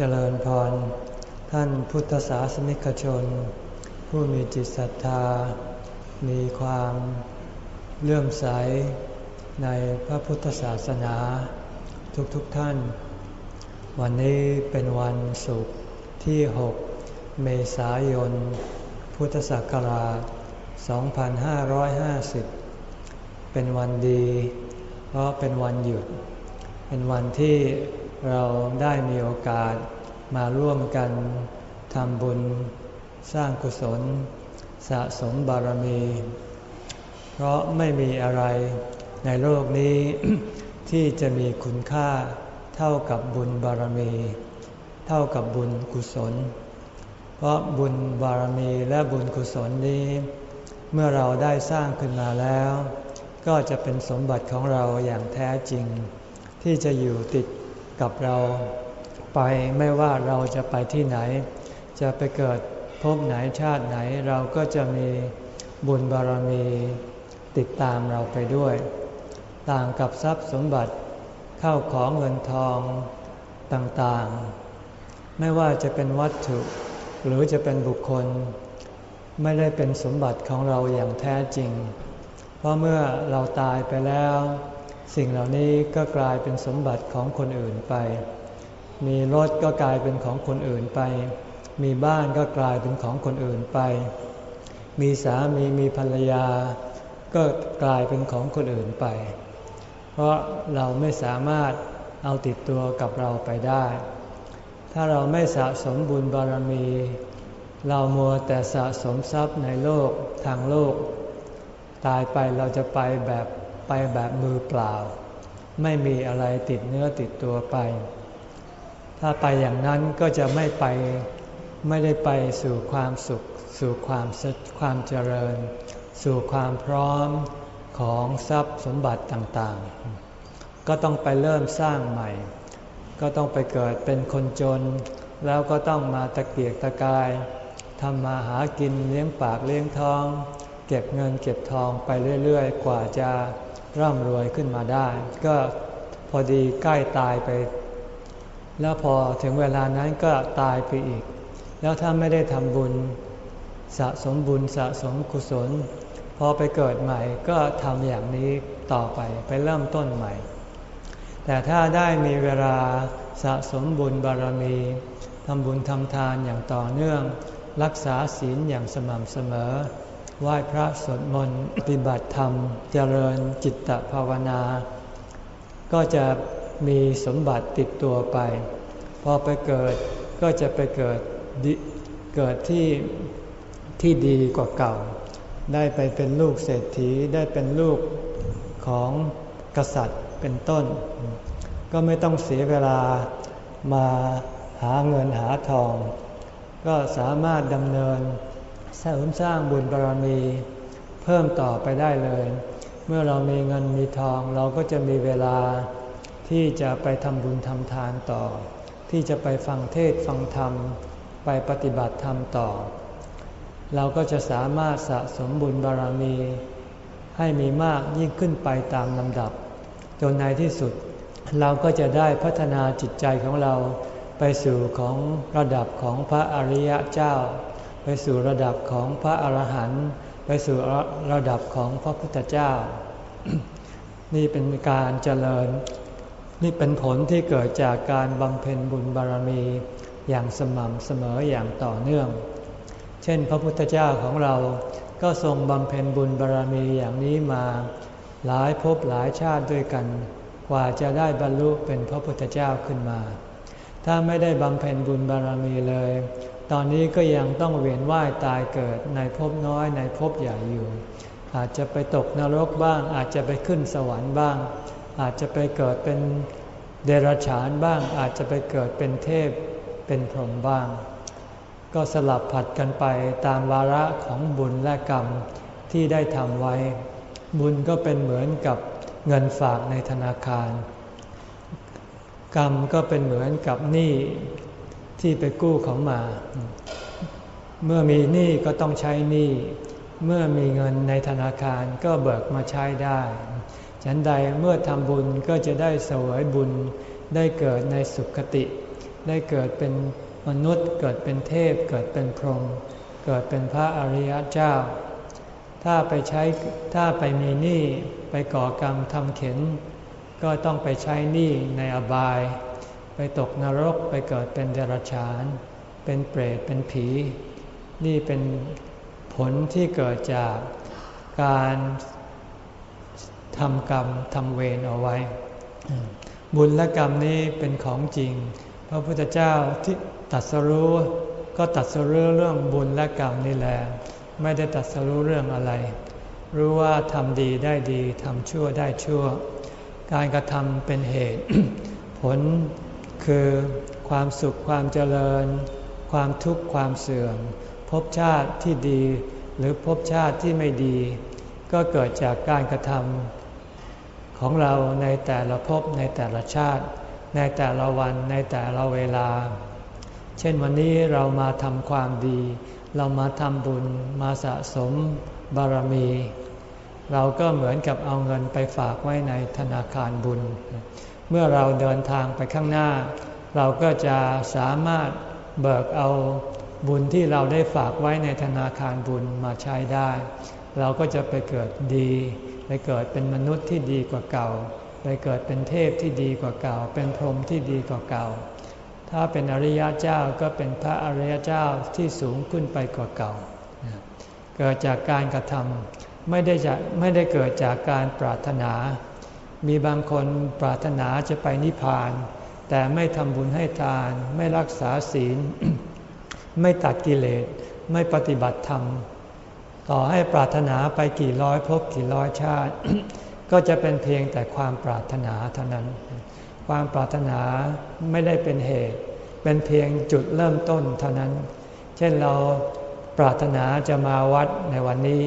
เจริญพร ท่านพุทธศาสนิกชน ผู้มีจิตศรัทธา มีความเลื่อมใสในพระพุทธศาสนา ทุกๆทท่าน วันนี้เป็นวันศุกร์ที่ 6 เมษายน พุทธศักราช 2550 เป็นวันดี เพราะเป็นวันหยุด เป็นวันที่ เราได้มีโอกาสมาร่วมกันทำบุญสร้างกุศล สะสมบารมี เพราะไม่มีอะไรในโลกนี้ ที่จะมีคุณค่าเท่ากับบุญบารมี เท่ากับบุญกุศล เพราะบุญบารมีและบุญกุศลนี้ เมื่อเราได้สร้างขึ้นมาแล้ว ก็จะเป็นสมบัติของเราอย่างแท้จริง ที่จะอยู่ติด กับเราไปไม่ว่าเราจะไปที่ไหน จะไปเกิดพบไหนชาติไหนเราก็จะมีบุญบารมีติดตามเราไปด้วย ต่างกับทรัพย์สมบัติเข้าของเงินทองต่างๆ ไม่ว่าจะเป็นวัตถุ หรือจะเป็นบุคคล ไม่ได้เป็นสมบัติของเราอย่างแท้จริง เพราะเมื่อเราตายไปแล้ว สิ่งเหล่านี้ก็กลายเป็นสมบัติของคนอื่นไป มีรถก็กลายเป็นของคนอื่นไป มีบ้านก็กลายเป็นของคนอื่นไป มีสามีมีภรรยา ก็กลายเป็นของคนอื่นไป เพราะเราไม่สามารถเอาติดตัวกับเราไปได้ ถ้าเราไม่สะสมบุญบารมี เรามัวแต่สะสมทรัพย์ในโลกทางโลก ตายไปเราจะไปแบบ ไปแบบมือเปล่า ไม่มีอะไรติดเนื้อติดตัวไป ถ้าไปอย่างนั้นก็จะไม่ไปไม่ได้ไปสู่ความสุข สู่ความความเจริญ สู่ความพร้อมของทรัพย์สมบัติต่างๆ ก็ต้องไปเริ่มสร้างใหม่ ก็ต้องไปเกิดเป็นคนจน แล้วก็ต้องมาตะเกียกตะกายทำมาหากินเลี้ยงปากเลี้ยงท้อง เก็บเงินเก็บทองไปเรื่อยๆ กว่าจะ ร่ำรวยขึ้นมาได้ ก็พอดีใกล้ตายไป แล้วพอถึงเวลานั้นก็ตายไปอีก แล้วถ้าไม่ได้ทำบุญสะสมบุญสะสมกุศล พอไปเกิดใหม่ก็ทำอย่างนี้ต่อไปไปเริ่มต้นใหม่ แต่ถ้าได้มีเวลาสะสมบุญบารมีทำบุญทำทานอย่างต่อเนื่อง รักษาศีลอย่างสม่ำเสมอ ไหว้พระสวดมนต์ปฏิบัติธรรม เจริญจิตภาวนา ก็จะมีสมบัติติดตัวไป พอไปเกิดก็จะไปเกิดเกิดที่ที่ดีกว่าเก่า ได้ไปเป็นลูกเศรษฐีได้เป็นลูกของกษัตริย์เป็นต้น ก็ไม่ต้องเสียเวลามาหาเงินหาทอง ก็สามารถดำเนิน เสริมสร้างบุญบารมี เพิ่มต่อไปได้เลย เมื่อเรามีเงินมีทองเราก็จะมีเวลาที่จะไปทำบุญทำทานต่อ ที่จะไปฟังเทศฟังธรรม ไปปฏิบัติธรรมต่อ เราก็จะสามารถสะสมบุญบารมี ให้มีมากยิ่งขึ้นไปตามลำดับ จนในที่สุดเราก็จะได้พัฒนาจิตใจของเราไปสู่ของระดับของพระอริยะเจ้า สู่ระดับของพระอรหันต์ไปสู่ระดับของพระพุทธเจ้า นี่เป็นการเจริญ นี่เป็นผลที่เกิดจากการบำเพ็ญบุญบารมีอย่างสม่ำเสมออย่างต่อเนื่อง เช่น พระพุทธเจ้าของเราก็ทรงบำเพ็ญบุญบารมีอย่างนี้มาหลายภพหลายชาติด้วยกัน กว่าจะได้บรรลุเป็นพระพุทธเจ้าขึ้นมา ถ้าไม่ได้บำเพ็ญบุญบารมีเลย ตอนนี้ก็ยังต้องเวียนว่ายตายเกิดในภพน้อยในภพใหญ่อยู่ อาจจะไปตกนรกบ้าง อาจจะไปขึ้นสวรรค์บ้าง อาจจะไปเกิดเป็นเดรัจฉานบ้าง อาจจะไปเกิดเป็นเทพเป็นพรหมบ้าง ก็สลับผัดกันไปตามวาระของบุญและกรรมที่ได้ทำไว้ บุญก็เป็นเหมือนกับเงินฝากในธนาคาร กรรมก็เป็นเหมือนกับหนี้ ที่ไปกู้เของมา เมื่อมีหนี้ก็ต้องใช้หนี้ เมื่อมีเงินในธนาคารก็เบิกมาใช้ได้ ฉันใดเมื่อทำบุญก็จะได้สวยบุญ ได้เกิดในสุขติ ได้เกิดเป็นมนุษย์ เกิดเป็นเทพ เกิดเป็นพรหม เกิดเป็นพระอริยเจ้า ถ้าไปใช้ ถ้าไปมีหนี้ไปก่อกรรมทำเข็น ก็ต้องไปใช้หนี้ในอบาย ไปตกนรกไปเกิดเป็นเดรัจฉาน เป็นเปรตเป็นผี นี่เป็นผลที่เกิดจากการทำกรรมทำเวรเอาไว้ บุญและกรรมนี้เป็นของจริง พระพุทธเจ้าที่ตัดสรู้ก็ตัดสรู้เรื่องบุญและกรรมนี่แหละไม่ได้ตัดสรู้เรื่องอะไร รู้ว่าทำดีได้ดีทำชั่วได้ชั่ว การกระทำเป็นเหตุ ผล คือความสุขความเจริญ ความทุกข์ความเสื่อมภพชาติที่ดี หรือภพชาติที่ไม่ดี ก็เกิดจากการกระทำของเราในแต่ละภพในแต่ละชาติ ในแต่ละวันในแต่ละเวลา เช่นวันนี้เรามาทำความดี เรามาทำบุญมาสะสมบารมี เราก็เหมือนกับเอาเงินไปฝากไว้ในธนาคารบุญ เมื่อเราเดินทางไปข้างหน้า เราก็จะสามารถเบิกเอาบุญที่เราได้ฝากไว้ในธนาคารบุญมาใช้ได้ เราก็จะไปเกิดดี ไปเกิดเป็นมนุษย์ที่ดีกว่าเก่า ไปเกิดเป็นเทพที่ดีกว่าเก่า เป็นพรหมที่ดีกว่าเก่า ถ้าเป็นอริยเจ้าก็เป็นพระอริยเจ้าที่สูงขึ้นไปกว่าเก่า เกิดจากการกระทำไม่ได้จะไม่ได้เกิดจากการปรารถนา มีบางคนปรารถนาจะไปนิพพาน แต่ไม่ทำบุญให้ทาน ไม่รักษาศีล ไม่ตัดกิเลส ไม่ปฏิบัติธรรม ต่อให้ปรารถนาไปกี่ร้อยพบกี่ร้อยชาติ ก็จะเป็นเพียงแต่ความปรารถนาเท่านั้น ความปรารถนาไม่ได้เป็นเหตุ เป็นเพียงจุดเริ่มต้นเท่านั้น เช่นเราปรารถนาจะมาวัดในวันนี้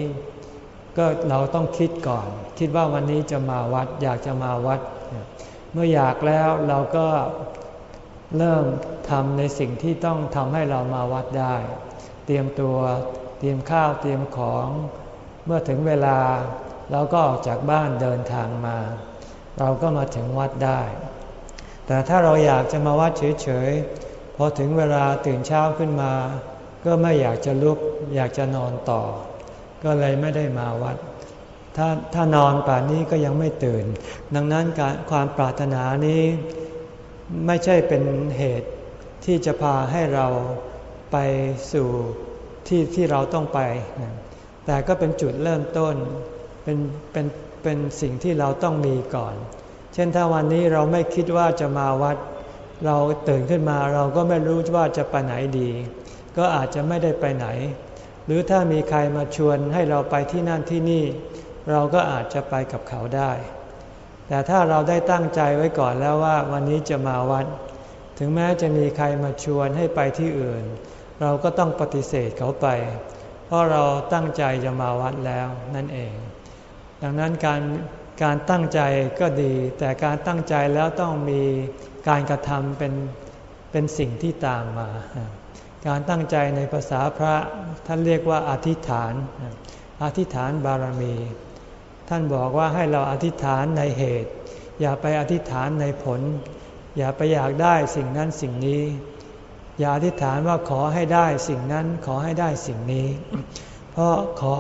ก็เราต้องคิดก่อน คิดว่าวันนี้จะมาวัด อยากจะมาวัด เมื่ออยากแล้วเราก็เริ่มทำในสิ่งที่ต้องทำให้เรามาวัดได้ เตรียมตัวเตรียมข้าวเตรียมของ เมื่อถึงเวลาเราก็ออกจากบ้านเดินทางมา เราก็มาถึงวัดได้ แต่ถ้าเราอยากจะมาวัดเฉยๆพอถึงเวลาตื่นเช้าขึ้นมา ก็ไม่อยากจะลุกอยากจะนอนต่อ ก็เลยไม่ได้มาวัด ถ้าถ้านอนป่านนี้ก็ยังไม่ตื่น ดังนั้นการความปรารถนานี้ไม่ใช่เป็นเหตุที่จะพาให้เราไปสู่ที่ที่เราต้องไป แต่ก็เป็นจุดเริ่มต้น เป็นเป็นเป็นสิ่งที่เราต้องมีก่อน เช่นถ้าวันนี้เราไม่คิดว่าจะมาวัด เราตื่นขึ้นมาเราก็ไม่รู้ว่าจะไปไหนดี ก็อาจจะไม่ได้ไปไหน รือถ้ามีใครมาชวนให้เราไปที่นั่นที่นี่ เราก็อาจจะไปกับเขาได้ แต่ถ้าเราได้ตั้งใจไว้ก่อนแล้วว่าวันนี้จะมาวัด ถึงแม้จะมีใครมาชวนให้ไปที่อื่น เราก็ต้องปฏิเสธเขาไป เพราะเราตั้งใจจะมาวัดแล้วนั่นเอง ดังนั้นการการตั้งใจก็ดี แต่การตั้งใจแล้วต้องมีการกระทำเป็นเป็นสิ่งที่ตามมา การตั้งใจในภาษาพระท่านเรียกว่าอธิษฐาน อธิษฐานบารมี ท่านบอกว่าให้เราอธิษฐานในเหตุ อย่าไปอธิษฐานในผล อย่าไปอยากได้สิ่งนั้นสิ่งนี้ อย่าอธิษฐานว่าขอให้ได้สิ่งนั้นขอให้ได้สิ่งนี้ เพราะขอ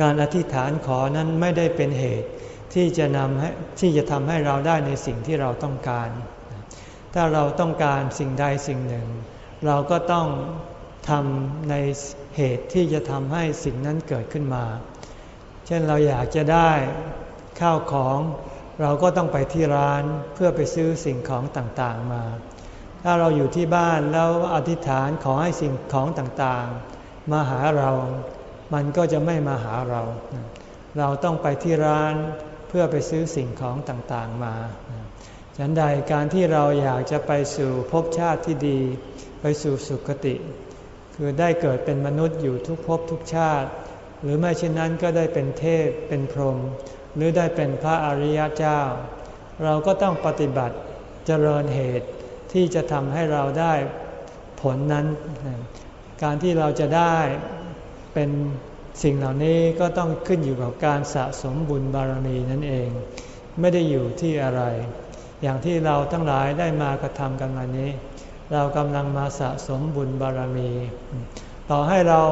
การอธิษฐานขอนั้นไม่ได้เป็นเหตุที่จะนำให้ที่จะทำให้เราได้ในสิ่งที่เราต้องการ ถ้าเราต้องการสิ่งใดสิ่งหนึ่ง เราก็ต้องทำในเหตุที่จะทำให้สิ่งนั้นเกิดขึ้นมา เช่นเราอยากจะได้ข้าวของเราก็ต้องไปที่ร้านเพื่อไปซื้อสิ่งของต่างๆมา ถ้าเราอยู่ที่บ้านแล้วอธิษฐานขอให้สิ่งของต่างๆ มาหาเรา มันก็จะไม่มาหาเรา เราต้องไปที่ร้านเพื่อไปซื้อสิ่งของต่างๆมา ฉันใดการที่เราอยากจะไปสู่ภพชาติที่ดี ไปสู่สุคติ คือได้เกิดเป็นมนุษย์อยู่ทุกภพทุกชาติ หรือไม่เช่นนั้นก็ได้เป็นเทพเป็นพรหมหรือได้เป็นพระอริยเจ้า เราก็ต้องปฏิบัติเจริญเหตุที่จะทำให้เราได้ผลนั้น การที่เราจะได้เป็นสิ่งเหล่านี้ก็ต้องขึ้นอยู่กับการสะสมบุญบารมีนั่นเอง ไม่ได้อยู่ที่อะไร อย่างที่เราทั้งหลายได้มากระทำกันมานี้ เรากำลังมาสะสมบุญบารมี ต่อให้เรา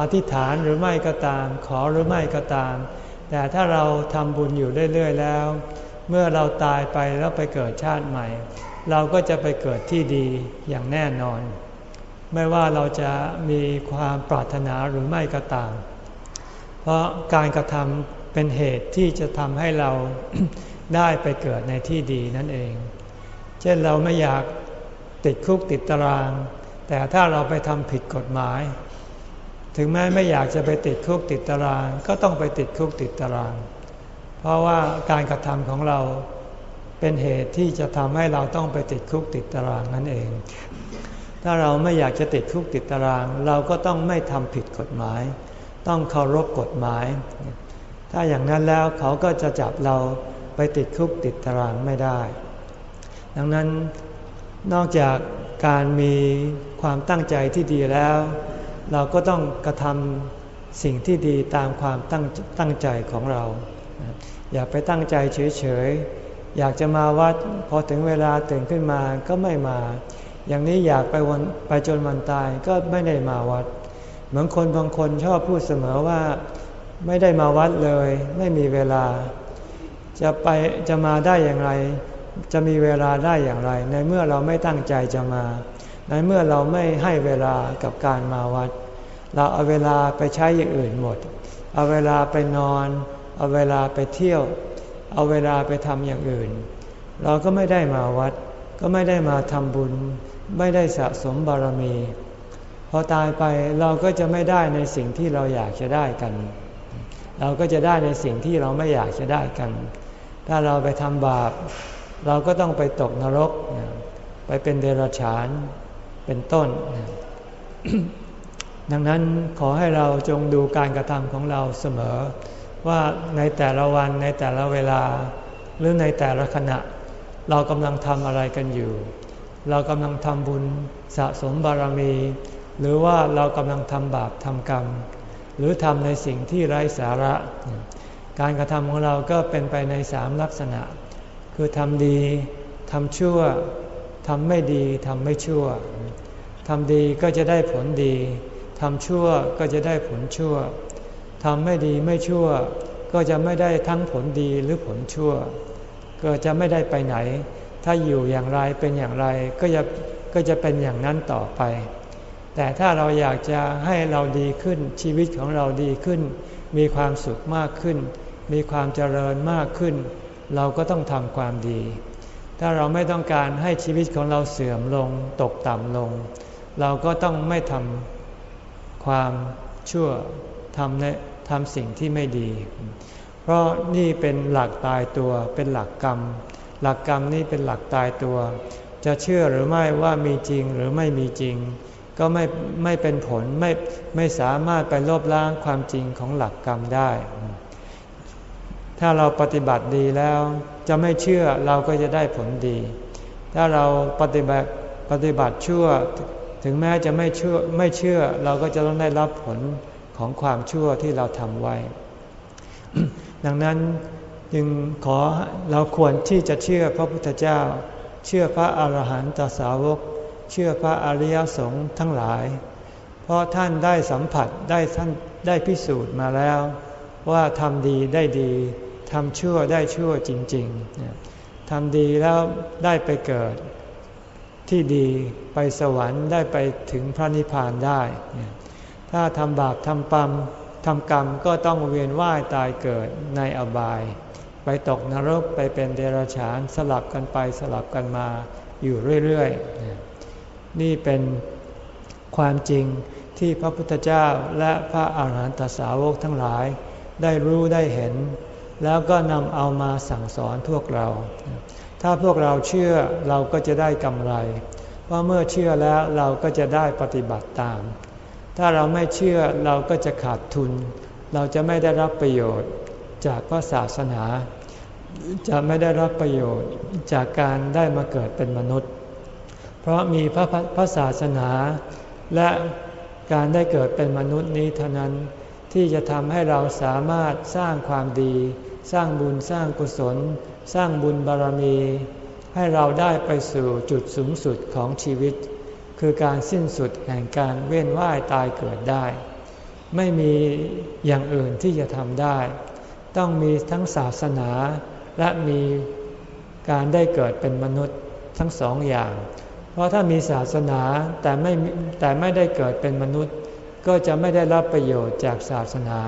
อธิษฐานหรือไม่ก็ตาม ขอหรือไม่ก็ตาม แต่ถ้าเราทำบุญอยู่เรื่อยๆแล้ว เมื่อเราตายไปแล้วไปเกิดชาติใหม่ เราก็จะไปเกิดที่ดีอย่างแน่นอน ไม่ว่าเราจะมีความปรารถนาหรือไม่ก็ตาม เพราะการกระทำเป็นเหตุที่จะทำให้เราได้ไปเกิดในที่ดีนั่นเอง เช่นเราไม่อยาก ติดคุกติดตาราง แต่ถ้าเราไปทำผิดกฎหมาย ถึงแม้ไม่อยากจะไปติดคุกติดตาราง ก็ต้องไปติดคุกติดตาราง เพราะว่าการกระทำของเราเป็นเหตุที่จะทำให้เราต้องไปติดคุกติดตารางนั่นเอง ถ้าเราไม่อยากจะติดคุกติดตาราง เราก็ต้องไม่ทำผิดกฎหมาย ต้องเคารพกฎหมาย ถ้าอย่างนั้นแล้วเขาก็จะจับเราไปติดคุกติดตารางไม่ได้ ดังนั้น นอกจากการมีความตั้งใจที่ดีแล้ว เราก็ต้องกระทำสิ่งที่ดีตามความตั้งตั้งใจของเรา อย่าไปตั้งใจเฉยๆ อยากจะมาวัดพอถึงเวลาตื่นขึ้นมาก็ไม่มา อย่างนี้อยากไปวันไปจนวันตายก็ไม่ได้มาวัด เหมือนคนบางคนชอบพูดเสมอว่า ไม่ได้มาวัดเลย ไม่มีเวลา จะไปจะมาได้อย่างไร จะมีเวลาได้อย่างไร ในเมื่อเราไม่ตั้งใจจะมา ในเมื่อเราไม่ให้เวลากับการมาวัด เราเอาเวลาไปใช้อย่างอื่นหมด เอาเวลาไปนอน เอาเวลาไปเที่ยว เอาเวลาไปทำอย่างอื่น เราก็ไม่ได้มาวัด ก็ไม่ได้มาทำบุญ ไม่ได้สะสมบารมี พอตายไปเราก็จะไม่ได้ในสิ่งที่เราอยากจะได้กัน เราก็จะได้ในสิ่งที่เราไม่อยากจะได้กัน ถ้าเราไปทำบาป เราก็ต้องไปตกนรก ไปเป็นเดรัจฉานเป็นต้น ดังนั้นขอให้เราจงดูการกระทำของเราเสมอ ว่าในแต่ละวันในแต่ละเวลา หรือในแต่ละขณะ เรากำลังทำอะไรกันอยู่ เรากำลังทำบุญสะสมบารมี หรือว่าเรากำลังทำบาปทำกรรม หรือทำในสิ่งที่ไร้สาระ การกระทำของเราก็เป็นไปในสามลักษณะ คือทำดีทำชั่วทำไม่ดีทำไม่ชั่วทำดีก็จะได้ผลดีทำชั่วก็จะได้ผลชั่วทำไม่ดีไม่ชั่ว ก็จะไม่ได้ทั้งผลดีหรือผลชั่ว ก็จะไม่ได้ไปไหน ถ้าอยู่อย่างไรเป็นอย่างไรก็จะก็จะเป็นอย่างนั้นต่อไป แต่ถ้าเราอยากจะให้เราดีขึ้นชีวิตของเราดีขึ้น มีความสุขมากขึ้น มีความเจริญมากขึ้น เราก็ต้องทำความดี ถ้าเราไม่ต้องการให้ชีวิตของเราเสื่อมลง ตกต่ำลง เราก็ต้องไม่ทำความชั่วทำในทำสิ่งที่ไม่ดี เพราะนี่เป็นหลักตายตัว เป็นหลักกรรม หลักกรรมนี่เป็นหลักตายตัว จะเชื่อหรือไม่ว่ามีจริงหรือไม่มีจริง ก็ไม่ไม่เป็นผลไม่ไม่สามารถไปลบล้างความจริงของหลักกรรมได้ ถ้าเราปฏิบัติดีแล้ว จะไม่เชื่อเราก็จะได้ผลดี ถ้าเราปฏิบัติปฏิบัติชั่ว ถึงแม้จะไม่เชื่อไม่เชื่อเราก็จะต้องได้รับผลของความชั่วที่เราทำไว้ ดังนั้นจึงขอเราควรที่จะเชื่อพระพุทธเจ้า เชื่อพระอาหารหันตสาวก เชื่อพระอริยสงฆ์ทั้งหลาย เพราะท่านได้สัมผัสได้ท่านได้พิสูจน์มาแล้ว ว่าทำดีได้ดี ทำชั่วได้ชั่วจริงๆทำดีแล้วได้ไปเกิดที่ดีไปสวรรค์ได้ไปถึงพระนิพพานได้ ถ้าทำบาปทำปัมทำกรรมก็ต้องเวียนว่ายตายเกิดในอบาย ไปตกนรกไปเป็นเดรัจฉานสลับกันไปสลับกันมาอยู่เรื่อยๆ นี่เป็นความจริงที่พระพุทธเจ้าและพระอาหารหันตสาวกทั้งหลาย ได้รู้ได้เห็น แล้วก็นำเอามาสั่งสอนพวกเรา ถ้าพวกเราเชื่อเราก็จะได้กำไรเพราะเมื่อเชื่อแล้วเราก็จะได้ปฏิบัติตาม ถ้าเราไม่เชื่อเราก็จะขาดทุน เราจะไม่ได้รับประโยชน์จากพระศาสนา จะไม่ได้รับประโยชน์จากการได้มาเกิดเป็นมนุษย์ เพราะมีพระพระศาสนา และการได้เกิดเป็นมนุษย์นี้เท่านั้นที่จะทำให้เราสามารถสร้างความดี สร้างบุญสร้างกุศล สร้างบุญบารมี ให้เราได้ไปสู่จุดสูงสุดของชีวิต คือการสิ้นสุดแห่งการเวียนว่ายตายเกิดได้ ไม่มีอย่างอื่นที่จะทำได้ ต้องมีทั้งศาสนาและมีการได้เกิดเป็นมนุษย์ทั้งสองอย่าง เพราะถ้ามีศาสนาแต่ไม่แต่ไม่ได้เกิดเป็นมนุษย์ ก็จะไม่ได้รับประโยชน์จากศาสนา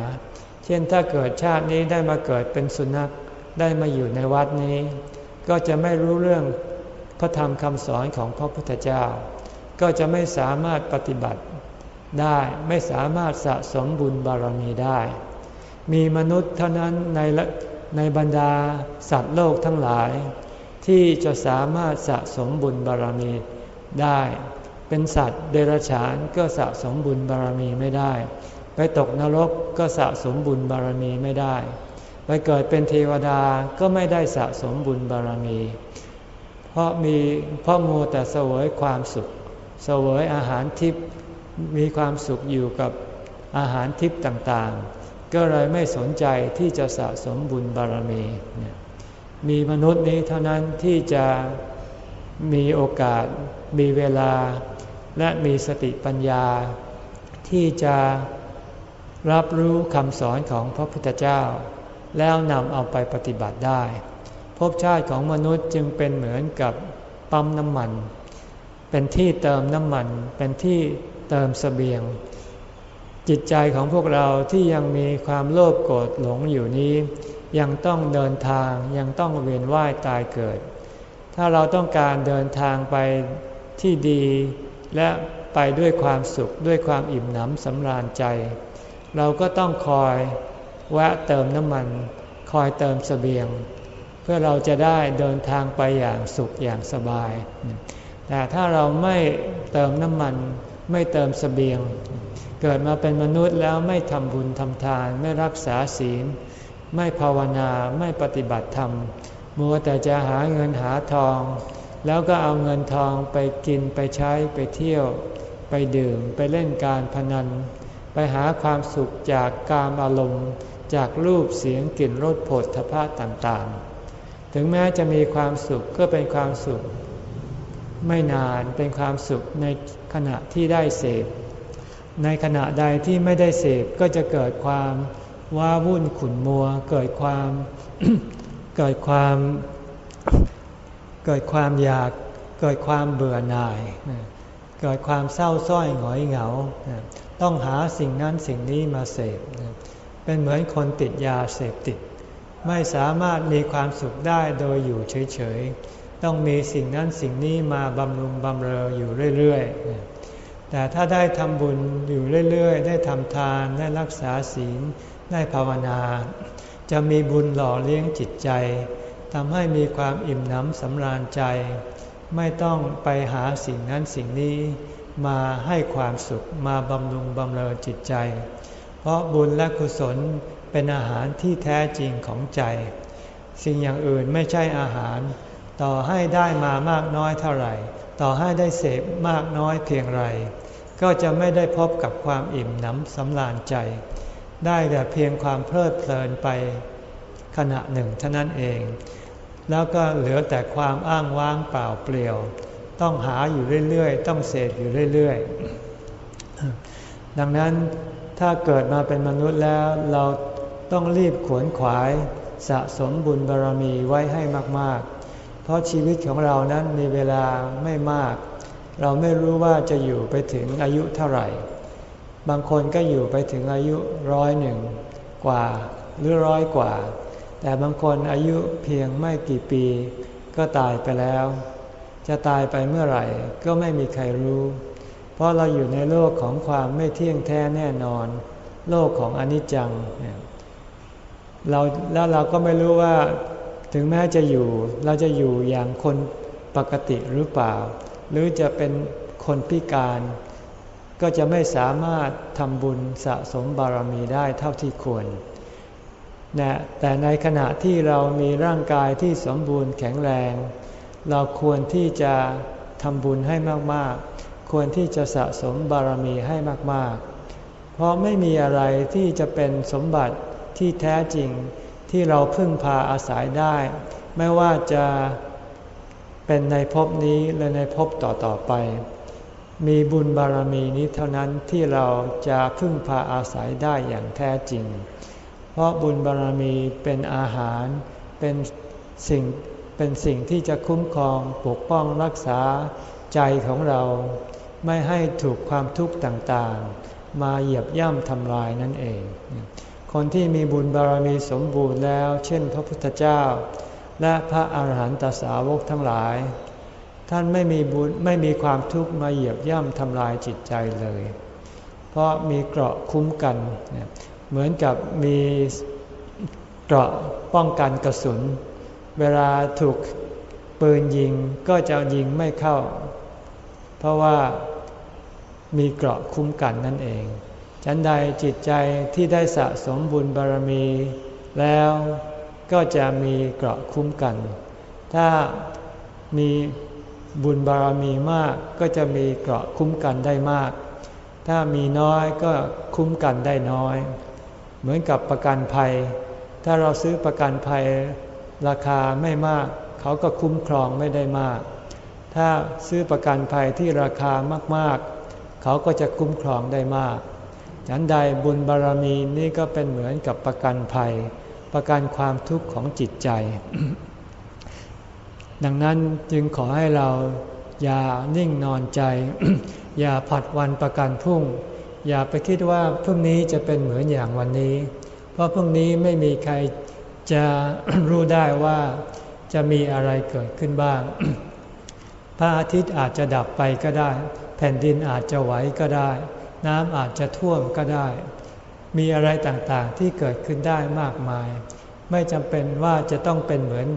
เช่นถ้าเกิดชาตินี้ได้มาเกิดเป็นสุนัขได้มาอยู่ในวัดนี้ ก็จะไม่รู้เรื่องพระธรรมคำสอนของพระพุทธเจ้า ก็จะไม่สามารถปฏิบัติได้ไม่สามารถสะสมบุญบารมีได้ มีมนุษย์เท่านั้นในในบรรดาสัตว์โลกทั้งหลาย ที่จะสามารถสะสมบุญบารมีได้ เป็นสัตว์เดรัจฉานก็สะสมบุญบารมีไม่ได้ ไปตกนรกก็สะสมบุญบารมีไม่ได้ ไปเกิดเป็นเทวดาก็ไม่ได้สะสมบุญบารมี เพราะมีเพราะมัวแต่เสวยความสุข เสวยอาหารทิพย์มีความสุขอยู่กับอาหารทิพย์ต่างๆ ก็เลยไม่สนใจที่จะสะสมบุญบารมี มีมนุษย์นี้เท่านั้นที่จะมีโอกาส มีเวลา และมีสติปัญญาที่จะ รับรู้คำสอนของพระพุทธเจ้า แล้วนำเอาไปปฏิบัติได้ภพชาติของมนุษย์จึงเป็นเหมือนกับปั๊มน้ำมัน เป็นที่เติมน้ำมัน เป็นที่เติมสเสบียง จิตใจของพวกเราที่ยังมีความโลภโกรธหลงอยู่นี้ ยังต้องเดินทางยังต้องเวียนว่ายตายเกิด ถ้าเราต้องการเดินทางไปที่ดี และไปด้วยความสุขด้วยความอิ่มหนำสำราญใจ เราก็ต้องคอยแวะเติมน้ำมัน คอยเติมสเสบียง เพื่อเราจะได้เดินทางไปอย่างสุขอย่างสบาย แต่ถ้าเราไม่เติมน้ำมัน ไม่เติมสเสบียง เกิดมาเป็นมนุษย์แล้วไม่ทำบุญทำทาน ไม่รักษาศีล ไม่ภาวนาไม่ปฏิบัติธรรม มัวแต่จะหาเงินหาทอง แล้วก็เอาเงินทองไปกินไปใช้ไปเที่ยว ไปดื่มไปเล่นการพนัน ไปหาความสุขจากกามอารมณ์ จากรูปเสียงกลิ่นรสผดทพะต่างๆ ถึงแม้จะมีความสุขก็เป็นความสุข ไม่นานเป็นความสุขในขณะที่ได้เสพ ในขณะใดที่ไม่ได้เสพก็จะเกิดความว้าวุ่นขุ่นมัว เกิดความเกิดความเกิดความอยากเกิดความเบื่อหน่าย เกิดความเศร้าส้อยหงอยเหงา ต้องหาสิ่งนั้นสิ่งนี้มาเสพ เป็นเหมือนคนติดยาเสพติด ไม่สามารถมีความสุขได้โดยอยู่เฉยๆ ต้องมีสิ่งนั้นสิ่งนี้มาบำรุงบำเรออยู่เรื่อยๆ แต่ถ้าได้ทำบุญอยู่เรื่อยๆ ได้ทำทานได้รักษาศีล ได้ภาวนา จะมีบุญหล่อเลี้ยงจิตใจทำให้มีความอิ่มหนำสำราญใจ ไม่ต้องไปหาสิ่งนั้นสิ่งนี้มาให้ความสุขมาบำรุงบำเรอจิตใจ เพราะบุญและกุศลเป็นอาหารที่แท้จริงของใจ สิ่งอย่างอื่นไม่ใช่อาหาร ต่อให้ได้มามากน้อยเท่าไหร่ ต่อให้ได้เสพมากน้อยเพียงไร ก็จะไม่ได้พบกับความอิ่มหนำสำราญใจ ได้แต่เพียงความเพลิดเพลินไป ขณะหนึ่งเท่านั้นเอง แล้วก็เหลือแต่ความอ้างว้างเปล่าเปลี่ยว ต้องหาอยู่เรื่อยๆ ต้องเสพอยู่เรื่อยๆ ดังนั้นถ้าเกิดมาเป็นมนุษย์แล้วเราต้องรีบขวนขวายสะสมบุญบารรมีไว้ให้มากๆ เพราะชีวิตของเรานั้นมีเวลาไม่มาก เราไม่รู้ว่าจะอยู่ไปถึงอายุเท่าไหร่ บางคนก็อยู่ไปถึงอายุร้อยหนึ่งกว่าหรือร้อยกว่า แต่บางคนอายุเพียงไม่กี่ปี ก็ตายไปแล้ว จะตายไปเมื่อไหร่ก็ไม่มีใครรู้ เพราะเราอยู่ในโลกของความไม่เที่ยงแท้แน่นอน โลกของอนิจจังเราแล้วเราก็ไม่รู้ว่าถึงแม้จะอยู่เราจะอยู่อย่างคนปกติหรือเปล่า หรือจะเป็นคนพิการ ก็จะไม่สามารถทำบุญสะสมบารมีได้เท่าที่ควร นะแต่ในขณะที่เรามีร่างกายที่สมบูรณ์แข็งแรง เราควรที่จะทำบุญให้มากๆ ควรที่จะสะสมบารมีให้มากๆ เพราะไม่มีอะไรที่จะเป็นสมบัติที่แท้จริงที่เราพึ่งพาอาศัยได้ ไม่ว่าจะเป็นในภพนี้หรือในภพต่อๆไป มีบุญบารมีนี้เท่านั้นที่เราจะพึ่งพาอาศัยได้อย่างแท้จริง เพราะบุญบารมีเป็นอาหาร เป็นสิ่งเป็นสิ่งที่จะคุ้มครองปกป้องรักษาใจของเรา ไม่ให้ถูกความทุกข์ต่างๆ มาเหยียบย่ำทำลายนั่นเอง คนที่มีบุญบารมีสมบูรณ์แล้ว เช่น พระพุทธเจ้า และพระอาหารหันตสาวกทั้งหลาย ท่านไม่มีบุญไม่มีความทุกข์มาเหยียบย่ำทำลายจิตใจเลย เพราะมีเกราะคุ้มกัน เหมือนกับมีเกราะป้องกันกระสุน เวลาถูกปืนยิงก็จะยิงไม่เข้า เพราะว่ามีเกราะคุ้มกันนั่นเอง ฉันใดจิตใจที่ได้สะสมบุญบารมี แล้วก็จะมีเกราะคุ้มกัน ถ้ามีบุญบารมีมากก็จะมีเกราะคุ้มกันได้มาก ถ้ามีน้อยก็คุ้มกันได้น้อย เหมือนกับประกันภัย ถ้าเราซื้อประกันภัยราคาไม่มาก เขาก็คุ้มครองไม่ได้มาก ถ้าซื้อประกันภัยที่ราคามากๆ เขาก็จะคุ้มครองได้มากฉันใดบุญบารรมีนี่ก็เป็นเหมือนกับประกันภัย ประกันความทุกข์ของจิตใจ ดังนั้นจึงขอให้เราอย่านิ่งนอนใจ อย่าผัดวันประกันพรุ่ง อย่าไปคิดว่าพรุ่งนี้จะเป็นเหมือนอย่างวันนี้ เพราะพรุ่งนี้ไม่มีใครจะรู้ได้ว่าจะมีอะไรเกิดขึ้นบ้าง พระอาทิตย์อาจจะดับไปก็ได้ แผ่นดินอาจจะไหวก็ได้ น้ำอาจจะท่วมก็ได้ มีอะไรต่างๆที่เกิดขึ้นได้มากมาย ไม่จำเป็นว่าจะต้องเป็นเหมือน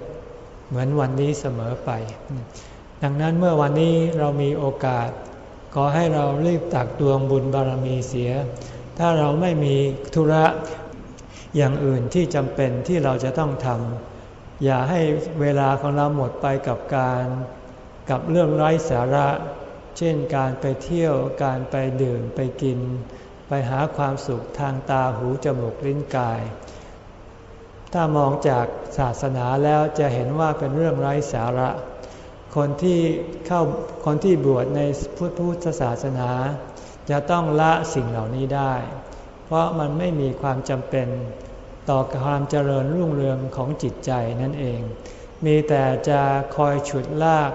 เหมือนวันนี้เสมอไป ดังนั้นเมื่อวันนี้เรามีโอกาส ขอให้เรารีบตักดวงบุญบารมีเสีย ถ้าเราไม่มีธุระอย่างอื่นที่จำเป็นที่เราจะต้องทำอย่าให้เวลาของเราหมดไปกับการกับเรื่องไร้สาระ เช่นการไปเที่ยวการไปดื่มไปกิน ไปหาความสุขทางตาหูจมูกลิ้นกาย ถ้ามองจากศาสนาแล้วจะเห็นว่าเป็นเรื่องไร้สาระ คนที่เข้าคนที่บวชในพุทธศาสนา จะต้องละสิ่งเหล่านี้ได้ เพราะมันไม่มีความจำเป็นต่อความเจริญรุ่งเรืองของจิตใจนั่นเอง มีแต่จะคอยฉุดลาก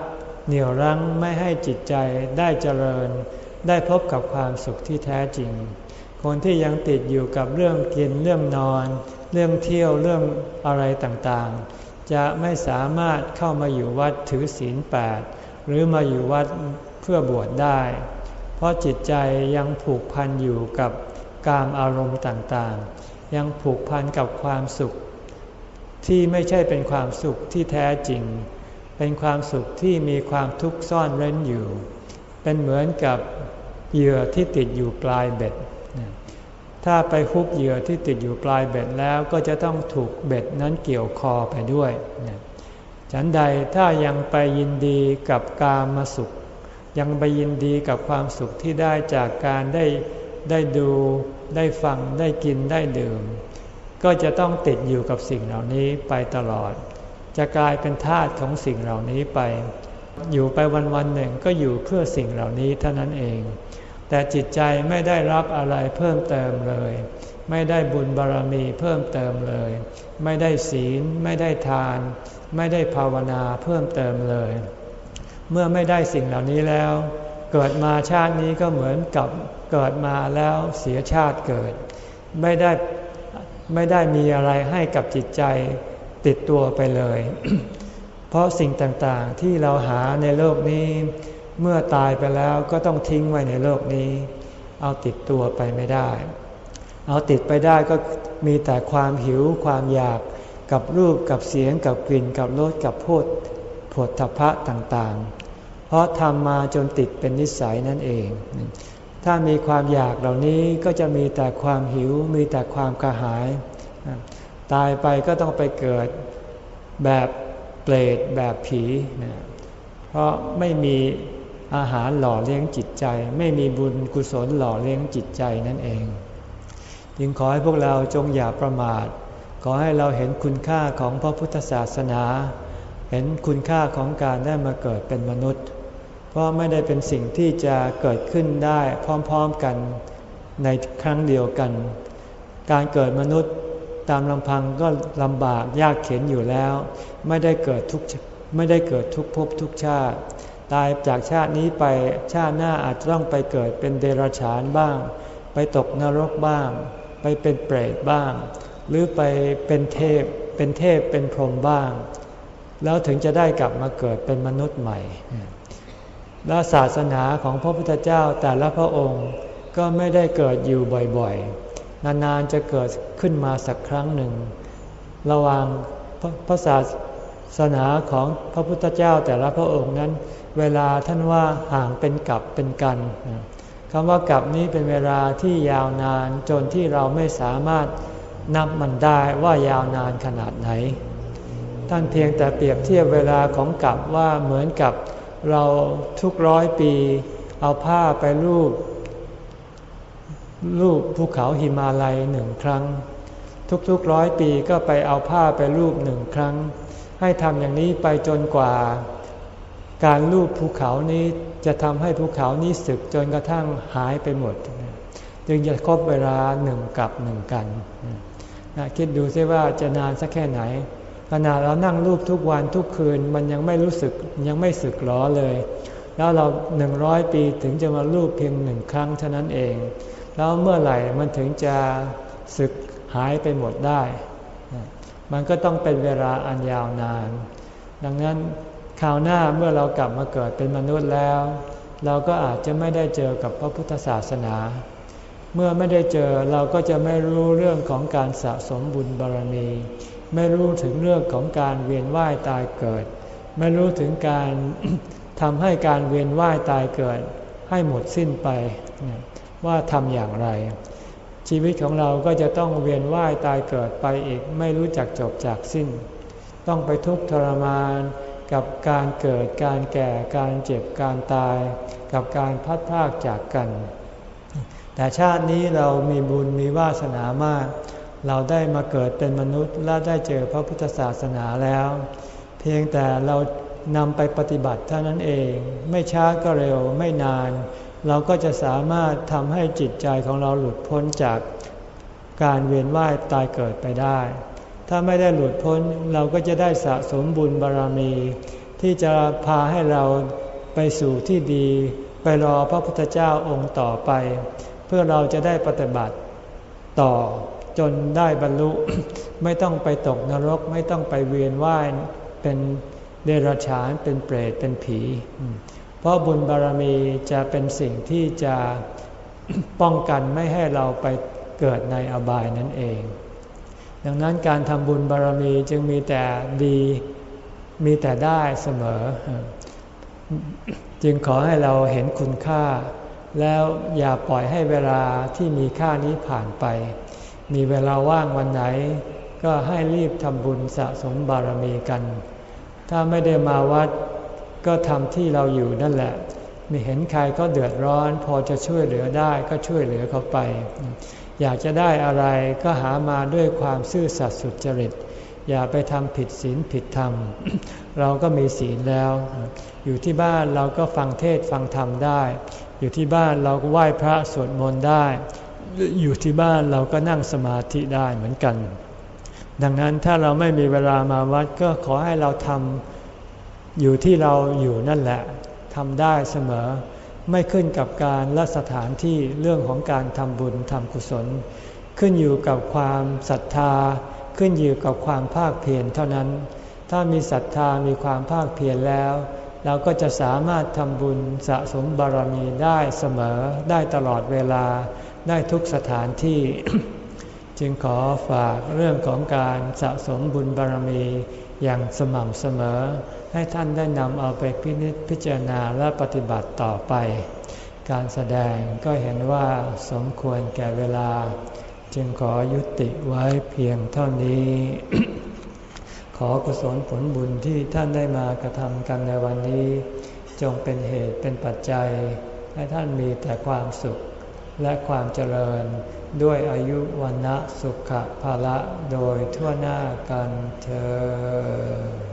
เหนี่ยวรั้งไม่ให้จิตใจได้เจริญ ได้พบกับความสุขที่แท้จริง คนที่ยังติดอยู่กับเรื่องกินเรื่องนอน เรื่องเที่ยวเรื่องอะไรต่างๆ จะไม่สามารถเข้ามาอยู่วัดถือศีลแปดหรือมาอยู่วัดเพื่อบวชได้ เพราะจิตใจยังผูกพันอยู่กับกามอารมณ์ต่างๆ ยังผูกพันกับความสุข ที่ไม่ใช่เป็นความสุขที่แท้จริง เป็นความสุขที่มีความทุกข์ซ่อนเร้นอยู่ เป็นเหมือนกับเหยื่อที่ติดอยู่ปลายเบ็ด ถ้าไปฮุบเหยื่อที่ติดอยู่ปลายเบ็ดแล้วก็จะต้องถูกเบ็ดนั้นเกี่ยวคอไปด้วยฉันใดถ้ายังไปยินดีกับกามาสุข ยังไปยินดีกับความสุขที่ได้จากการได้ได้ดูได้ฟังได้กินได้ดื่ม ก็จะต้องติดอยู่กับสิ่งเหล่านี้ไปตลอด จะกลายเป็นทาสของสิ่งเหล่านี้ไป อยู่ไปวันวันหนึ่งก็อยู่เพื่อสิ่งเหล่านี้เท่านั้นเอง แต่จิตใจไม่ได้รับอะไรเพิ่มเติมเลย ไม่ได้บุญบารรมีเพิ่มเติมเลย ไม่ได้ศีล ไม่ได้ทาน ไม่ได้ภาวนาเพิ่มเติมเลย เมื่อไม่ได้สิ่งเหล่านี้แล้ว เกิดมาชาตินี้ก็เหมือนกับเกิดมาแล้วเสียชาติเกิด ไม่ได้ไม่ได้มีอะไรให้กับจิตใจติดตัวไปเลย เพราะสิ่งต่างๆที่เราหาในโลกนี้ เมื่อตายไปแล้วก็ต้องทิ้งไว้ในโลกนี้ เอาติดตัวไปไม่ได้ เอาติดไปได้ก็มีแต่ความหิวความอยากกับรูปกับเสียงกับกลิ่นกับรสกับพูดผดทพะต่างๆ เพราะทำมาจนติดเป็นนิสัยนั่นเอง ถ้ามีความอยากเหล่านี้ก็จะมีแต่ความหิวมีแต่ความกระหาย ตายไปก็ต้องไปเกิดแบบเปรตแบบผี เพราะไม่มี อาหารหล่อเลี้ยงจิตใจ ไม่มีบุญกุศลหล่อเลี้ยงจิตใจนั่นเอง จึงขอให้พวกเราจงอย่าประมาท ขอให้เราเห็นคุณค่าของพระพุทธศาสนา เห็นคุณค่าของการได้มาเกิดเป็นมนุษย์ เพเพราะไม่ได้เป็นสิ่งที่จะเกิดขึ้นได้พร้อมๆกันในครั้งเดียวกัน การเกิดมนุษย์ตามลำพังก็ลำบากยากเข็นอยู่แล้ว ไม่ได้เกิดทุกไม่ได้เกิดทุกภพทุกชาติ ตายจากชาตินี้ไปชาติหน้าอาจจะต้องไปเกิดเป็นเดรัจฉานบ้าง ไปตกนรกบ้าง ไปเป็นเปรตบ้าง หรือไปเป็นเทพเป็นเทพเป็นพรหมบ้าง แล้วถึงจะได้กลับมาเกิดเป็นมนุษย์ใหม่ และศาสนาของพระพุทธเจ้าแต่ละพระองค์ก็ไม่ได้เกิดอยู่บ่อยๆ นานๆจะเกิดขึ้นมาสักครั้งหนึ่ง ระหว่างพระศาสนาของพระพุทธเจ้าแต่ละพระองค์นั้น เวลาท่านว่าห่างเป็นกับเป็นกันคำว่ากับนี้เป็นเวลาที่ยาวนานจนที่เราไม่สามารถนับมันได้ว่ายาวนานขนาดไหน ท่านเพียงแต่เปรียบเทียบเวลาของกับว่าเหมือนกับเราทุกร้อยปี เอาผ้าไปรูป รูปภูเขาหิมาลัยหนึ่งครั้ง ทุกๆร้อยปีก็ไปเอาผ้าไปรูปหนึ่งครั้ง ให้ทำอย่างนี้ไปจนกว่า การรูปภูเขานี้จะทำให้ภูเขานี้สึกจนกระทั่งหายไปหมด จึงจะครบเวลาหนึ่งกับหนึ่งกันนะคิดดูซิว่าจะนานสักแค่ไหนขนาดเรานั่งรูปทุกวันทุกคืนมันยังไม่รู้สึกยังไม่สึกหรอเลย แล้วเราหนึ่งร้อยปีถึงจะมารูปเพียงหนึ่งครั้งเท่านั้นเอง แล้วเมื่อไหร่มันถึงจะสึกหายไปหมดได้ มันก็ต้องเป็นเวลาอันยาวนาน ดังนั้น คราวหน้าเมื่อเรากลับมาเกิดเป็นมนุษย์แล้ว เราก็อาจจะไม่ได้เจอกับพระพุทธศาสนา เมื่อไม่ได้เจอเราก็จะไม่รู้เรื่องของการสะสมบุญบารมี ไม่รู้ถึงเรื่องของการเวียนว่ายตายเกิด ไม่รู้ถึงการทำให้การเวียนว่ายตายเกิด ให้หมดสิ้นไป ว่าทำอย่างไร ชีวิตของเราก็จะต้องเวียนว่ายตายเกิดไปอีกไม่รู้จักจบจากสิ้น ต้องไปทุกข์ทรมาน กับการเกิดการแก่การเจ็บการตาย กับการพัดพากจากกัน แต่ชาตินี้เรามีบุญมีวาสนามาก เราได้มาเกิดเป็นมนุษย์และได้เจอพระพุทธศาสนาแล้ว เพียงแต่เรานำไปปฏิบัติเท่านั้นเอง ไม่ช้าก็เร็วไม่นาน เราก็จะสามารถทำให้จิตใจของเราหลุดพ้นจากการเวียนว่ายตายเกิดไปได้ ถ้าไม่ได้หลุดพ้นเราก็จะได้สะสมบุญบารรมี ที่จะพาให้เราไปสู่ที่ดี ไปรอพระพุทธเจ้าองค์ต่อไป เพื่อเราจะได้ปฏิบัติต่อจนได้บรรลุไม่ต้องไปตกนรกไม่ต้องไปเวียนว่ายเป็นเดรัจฉานเป็นเปรตเป็นผี เพราะบุญบารมีจะเป็นสิ่งที่จะป้องกันไม่ให้เราไปเกิดในอบายนั่นเอง ดังนั้นการทำบุญบารมีจึงมีแต่ดีมีแต่ได้เสมอ จึงขอให้เราเห็นคุณค่า แล้วอย่าปล่อยให้เวลาที่มีค่านี้ผ่านไป มีเวลาว่างวันไหน ก็ให้รีบทำบุญสะสมบารมีกัน ถ้าไม่ได้มาวัดก็ทำที่เราอยู่นั่นแหละม่เห็นใครก็เดือดร้อน พอจะช่วยเหลือได้ก็ช่วยเหลือเขาไป อยากจะได้อะไรก็หามาด้วยความซื่อสัตย์สุจริต อย่าไปทำผิดศีลผิดธรรม เราก็มีศีลแล้ว อยู่ที่บ้านเราก็ฟังเทศฟังธรรมได้ อยู่ที่บ้านเราก็ไหว้พระสวดมนต์ได้ อยู่ที่บ้านเราก็นั่งสมาธิได้เหมือนกัน ดังนั้นถ้าเราไม่มีเวลามาวัดก็ขอให้เราทำอยู่ที่เราอยู่นั่นแหละทำได้เสมอ ไม่ขึ้นกับการและสถานที่เรื่องของการทำบุญทำกุศล ขึ้นอยู่กับความศรัทธา ขึ้นอยู่กับความภาคเพียรเท่านั้น ถ้ามีศรัทธามีความภาคเพียรแล้ว เราก็จะสามารถทำบุญสะสมบารมีได้เสมอได้ตลอดเวลาได้ทุกสถานที่ จึงขอฝากเรื่องของการสะสมบุญบารมีอย่างสม่ำเสมอ ให้ท่านได้นำเอาไปพินิจพิจารณาและปฏิบัติต่อไป การแสดงก็เห็นว่าสมควรแก่เวลา จึงขอยุติไว้เพียงเท่านี้ ขอกุศลผลบุญที่ท่านได้มากระทำกันในวันนี้ จงเป็นเหตุเป็นปัจจัย ให้ท่านมีแต่ความสุขและความเจริญด้วยอายุวันนะสุขภาละโดยทั่วหน้ากันเธอ